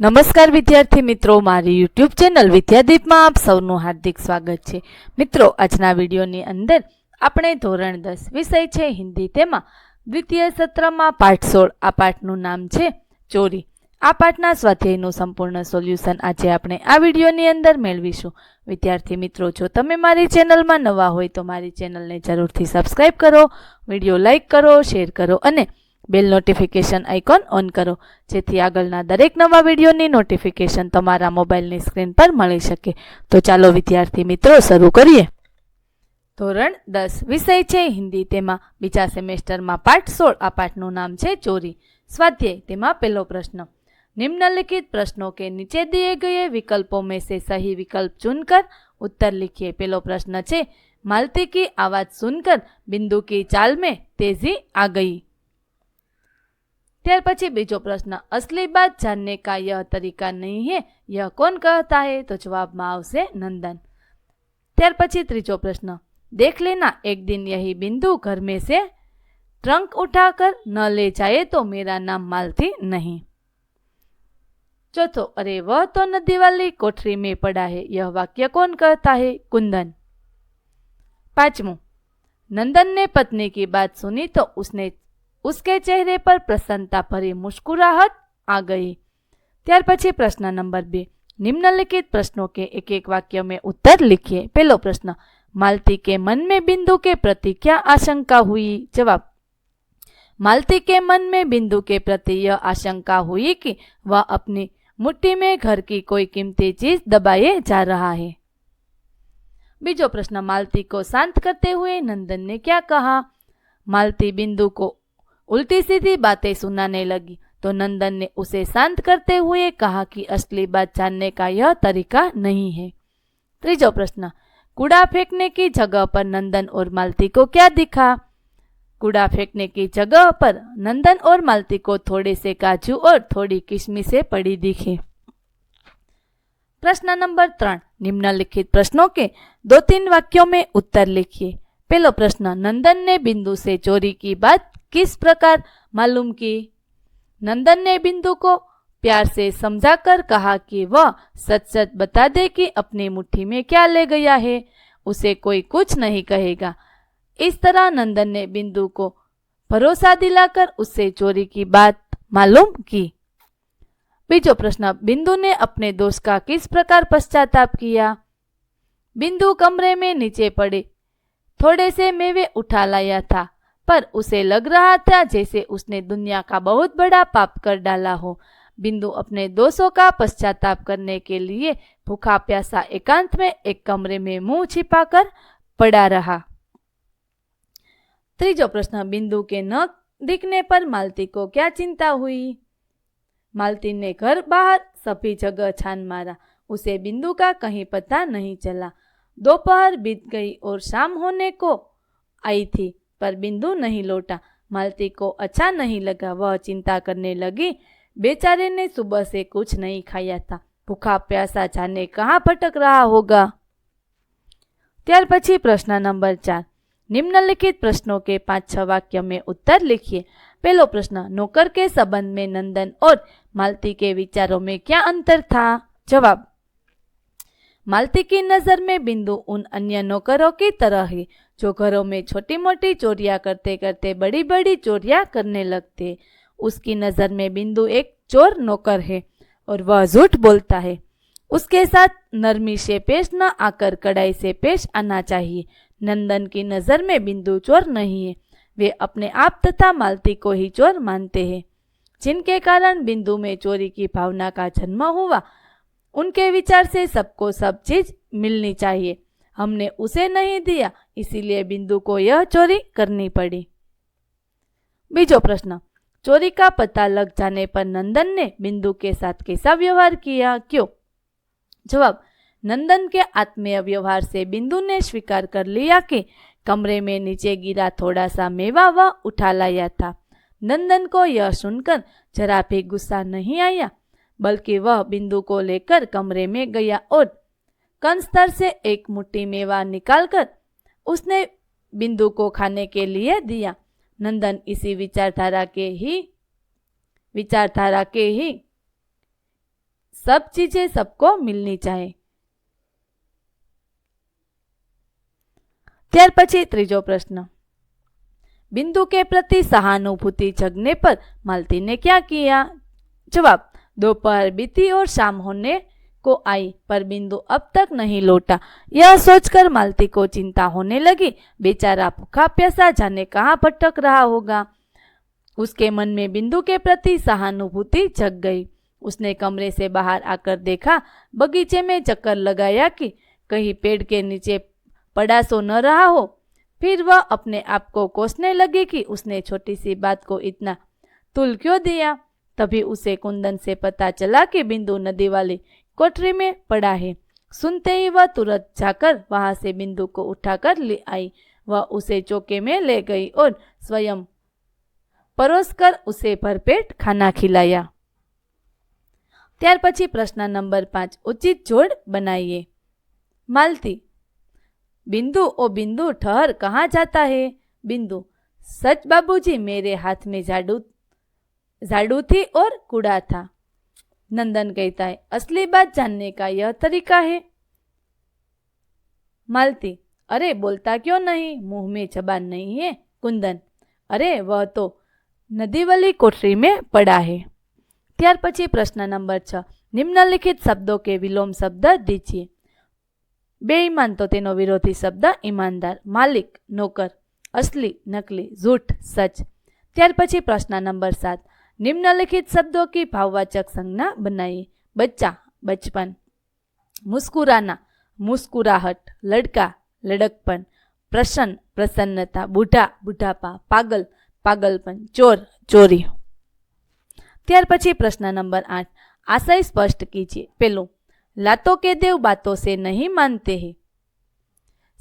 નમસ્કાર વિદ્યાર્થી મિત્રો, મારી યુટ્યુબ ચેનલ વિદ્યાદીપમાં આપ સૌનું હાર્દિક સ્વાગત છે. મિત્રો, આજના વિડીયોની અંદર આપણે ધોરણ દસ વિષય છે, હિન્દી તેમાં. દ્વિતીય સત્રમાં પાઠ સોળ, આ પાઠનું નામ છે ચોરી. આ પાઠના સ્વાધ્યાયનું સંપૂર્ણ સોલ્યુશન આજે આપણે આ વિડીયોની અંદર મેળવીશું. વિદ્યાર્થી મિત્રો, જો તમે મારી ચેનલમાં નવા હોય તો મારી ચેનલને જરૂરથી સબસ્ક્રાઈબ કરો, વીડિયો લાઇક કરો, શેર કરો અને બેલ નોટિફિકેશન આઇકોન ઓન કરો જેથી આગળના દરેક નવા વિડીયોની નોટિફિકેશન તમારા મોબાઈલની સ્ક્રીન પર મળી શકે તો ચાલો વિદ્યાર્થી મિત્રો શરૂ કરીએ ધોરણ દસ વિષય છે હિન્દી તેમાં બીજા સેમેસ્ટરમાં પાઠ સોળ આ પાઠનું નામ છે ચોરી સ્વાધ્યાય તેમાં પહેલો પ્રશ્ન निम्नलिखित प्रश्नों के नीचे दिए गए विकल्पों में से सही विकल्प चुनकर उत्तर लिखिए पहलो प्रश्न છે मालती की आवाज सुनकर बिंदु की चाल में तेजी आ गई ત્યાર પછી બીજો પ્રશ્ન असली बात जानने का यह तरीका नहीं है यह कौन कहता है तो જવાબમાં આવશે નંદન ત્યાર પછી ત્રીજો પ્રશ્ન देख लेना एक दिन यही बिंदु घर में से ट्रंक उठाकर न ले जाए तो मेरा नाम मालती नहीं चौथो अरे वह तो नदी वाली कोठरी में पड़ा है यह वाक्य कौन कहता है कुंदन पांचवों नंदन ने पत्नी की बात सुनी तो उसने उसके चेहरे पर प्रसन्नता भरी मुस्कुराहट आ गई ત્યાર પછી પ્રશ્ન નંબર બે निम्नलिखित प्रश्नों के एक एक वाक्य में उत्तर लिखिए पहलो प्रश्न मालती के मन में बिंदु के प्रति क्या आशंका हुई जवाब मालती के मन में बिंदु के प्रति यह आशंका हुई कि वह अपनी मुट्ठी में घर की कोई कीमती चीज दबाए जा रहा है बीजो प्रश्न मालती को शांत करते हुए नंदन ने क्या कहा मालती बिंदु को उल्टी सीधी बातें सुनाने लगी। तो नंदन ने उसे शांत करते हुए कहा कि असली बात जानने का यह तरीका नहीं है। त्रीजो प्रश्न। कूड़ा फेंकने की जगह पर नंदन और मालती को क्या दिखा? कूड़ा फेंकने की जगह पर नंदन और मालती को थोड़े से काजू और थोड़ी किशमिशें पड़ी दिखे। प्रश्न नंबर त्रण। निम्नलिखित प्रश्नों के दो तीन वाक्यों में उत्तर लिखिए। पहलो प्रश्न, नंदन ने बिंदु से चोरी की बात किस प्रकार मालूम की? नंदन ने बिंदु को प्यार से समझाकर कहा कि वह सच सच बता दे कि अपनी मुट्ठी में क्या ले गया है। उसे कोई कुछ नहीं कहेगा। इस तरह नंदन ने बिंदु को भरोसा दिलाकर उससे चोरी की बात मालूम की। बीजो प्रश्न, बिंदु ने अपने दोस्त का किस प्रकार पश्चाताप किया? बिंदु कमरे में नीचे पड़े थोड़े से मेवे उठा लाया था, पर उसे लग रहा था जैसे उसने दुनिया का बहुत बड़ा पाप कर डाला हो। बिंदु अपने दोषों का पश्चाताप करने के लिए भूखा प्यासा एकांत में एक कमरे में मुँह छिपाकर पड़ा रहा। त्रीजो प्रश्न, बिंदु के न दिखने पर मालती को क्या चिंता हुई? मालती ने घर बाहर सभी जगह छान मारा। उसे बिंदु का कहीं पता नहीं चला। दोपहर बीत गई और शाम होने को आई थी पर बिंदु नहीं लौटा मालती को अच्छा नहीं लगा वह चिंता करने लगी बेचारे ने सुबह से कुछ नहीं खाया था भूखा प्यासा जाने कहाँ भटक रहा होगा ત્યાર પછી પ્રશ્ન નંબર ચાર निम्नलिखित प्रश्नों के पांच छह वाक्य में उत्तर लिखिए पहलो प्रश्न नौकर के संबंध में नंदन और मालती के विचारों में क्या अंतर था जवाब मालती की नज़र में बिंदु उन अन्य नौकरों की तरह है, जो घरों में छोटी मोटी चोरियाँ करते करते बड़ी बड़ी चोरियाँ करने लगते। उसकी नज़र में बिंदु एक चोर नौकर है और वह झूठ बोलता है। उसके साथ नरमी से पेश न आकर कड़ाई से पेश आना चाहिए। नंदन की नज़र में बिंदु चोर नहीं है। वे अपने आप तथा मालती को ही चोर मानते हैं। जिनके कारण बिंदु में चोरी की भावना का जन्म हुआ उनके विचार से सबको सब चीज़ मिलनी चाहिए। हमने उसे नहीं दिया, इसीलिए बिंदु को यह चोरी करनी पड़ी। बीजो प्रश्न। चोरी का पता लग जाने पर नंदन ने बिंदु के साथ कैसा व्यवहार किया, क्यों? जवाब। नंदन के आत्मीय व्यवहार से बिंदु ने स्वीकार कर लिया कि कमरे में नीचे गिरा थोड़ा सा मेवा वह उठा लाया था। नंदन को यह सुनकर जरा भी गुस्सा नहीं आया। बल्कि वह बिंदु को लेकर कमरे में गया और कंस्तर से एक मुट्ठी मेवा निकालकर उसने बिंदु को खाने के लिए दिया नंदन इसी विचारधारा के ही विचारधारा के ही सब चीजें सबको मिलनी चाहिए ત્યાર પછી ત્રીજો પ્રશ્ન बिंदु के प्रति सहानुभूति जगने पर मालती ने क्या किया जवाब दोपहर बीती और शाम होने को आई, पर बिंदु अब तक नहीं लौटा। यह सोचकर मालती को चिंता होने लगी, बेचारा भूखा प्यासा जाने कहाँ भटक रहा होगा। उसके मन में बिंदु के प्रति सहानुभूति जग गई। उसने कमरे से बाहर आकर देखा, बगीचे में चक्कर लगाया कि कहीं पेड़ के नीचे पड़ा सो न रहा हो। फिर वह अपने आप को कोसने लगी कि उसने छोटी सी बात को इतना तुल क्यों दिया? तभी उसे कुंदन से पता चला कि बिंदु नदी वाली कोठरी में पड़ा है सुनते ही वह तुरंत जाकर वहां से बिंदु को उठाकर ले आई वह उसे चौके में ले गई और स्वयं परोसकर उसे भरपेट खाना खिलाया ત્યાર પછી પ્રશ્ન નંબર પાંચ ઉચિત જોડ બનાવીએ માલતી बिंदु ओ बिंदु ठहर कहाँ जाता है बिंदु सच बाबूजी मेरे हाथ में झाड़ू झाड़ू थी और कूड़ा था नंदन कहता है असली बात जानने का यह तरीका है मालती अरे बोलता क्यों नहीं मुंह में जबान नहीं है कुंदन अरे वह तो नदी वाली कोठरी में पड़ा है ત્યાર પછી પ્રશ્ન નંબર છ નિમ્નલિખિત શબ્દો કે વિલોમ શબ્દ દીજીએ બેઈમાન તો તેનો વિરોધી શબ્દ ઈમાનદાર માલિક નોકર અસલી નકલી ઝૂઠ સચ ત્યાર પછી પ્રશ્ન નંબર સાત નિમ્નલિખિત શબ્દો की भाववाचक संज्ञा बनाइए बच्चा बचपन मुस्कुराना मुस्कुराहट लड़का लड़कपन प्रसन्न प्रसन्नता बूढ़ा बूढ़ापा पागल पागलपन चोर चोरी ત્યાર પછી પ્રશ્ન નંબર આઠ आशय स्पष्ट कीजिए पेलो लातों के देव बातों से नहीं मानते हैं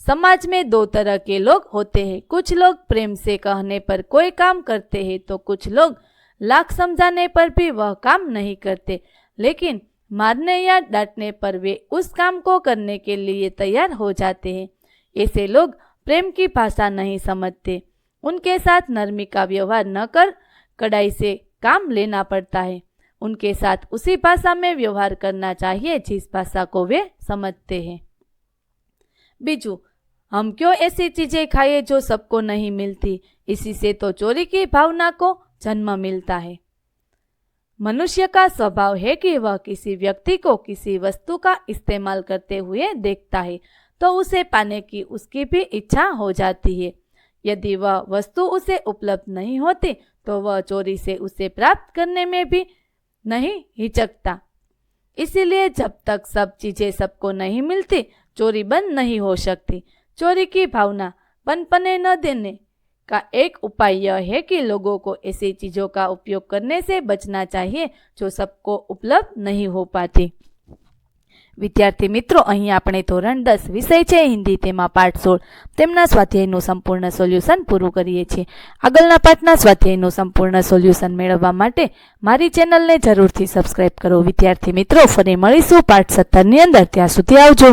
समाज में दो तरह के लोग होते हैं कुछ लोग प्रेम से कहने पर कोई काम करते हैं तो कुछ लोग लाख समझाने पर भी वह काम नहीं करते, लेकिन मारने या डांटने पर वे उस काम को करने के लिए तैयार हो जाते हैं। ऐसे लोग प्रेम की भाषा नहीं समझते। उनके साथ नरमी का व्यवहार न कर कड़ाई से काम लेना पड़ता है। उनके साथ उसी भाषा में व्यवहार करना चाहिए जिस भाषा को वे समझते हैं। बीजू, हम क्यों ऐसी चीज़ें खाए जो सबको नहीं मिलती? इसी से तो चोरी की भावना को जन्म मिलता है। मनुष्य का स्वभाव है कि वह किसी व्यक्ति को किसी वस्तु का इस्तेमाल करते हुए देखता है तो उसे पाने की उसकी भी इच्छा हो जाती है। यदि वह वस्तु उसे उपलब्ध नहीं होती तो वह चोरी से उसे प्राप्त करने में भी नहीं हिचकता। इसीलिए जब तक सब चीज़ें सबको नहीं मिलती, चोरी बंद नहीं हो सकती। चोरी की भावना पनपने न देने का एक उपाय यह है कि लोगों को ऐसी चीजों का उपयोग करने से बचना चाहिए जो सबको उपलब्ध नहीं हो पाती વિદ્યાર્થી મિત્રો અહીં આપણે ધોરણ દસ વિષય છે હિન્દી તેમાં પાઠ સોળ તેમના સ્વાધ્યાયનું સંપૂર્ણ સોલ્યુશન પૂરું કરીએ છીએ આગળના પાઠના સ્વાધ્યાયનું સંપૂર્ણ સોલ્યુશન મેળવવા માટે મારી ચેનલને જરૂરથી સબસ્ક્રાઇબ કરો વિદ્યાર્થી મિત્રો ફરી મળીશું પાઠ સત્તરની અંદર ત્યાં સુધી આવજો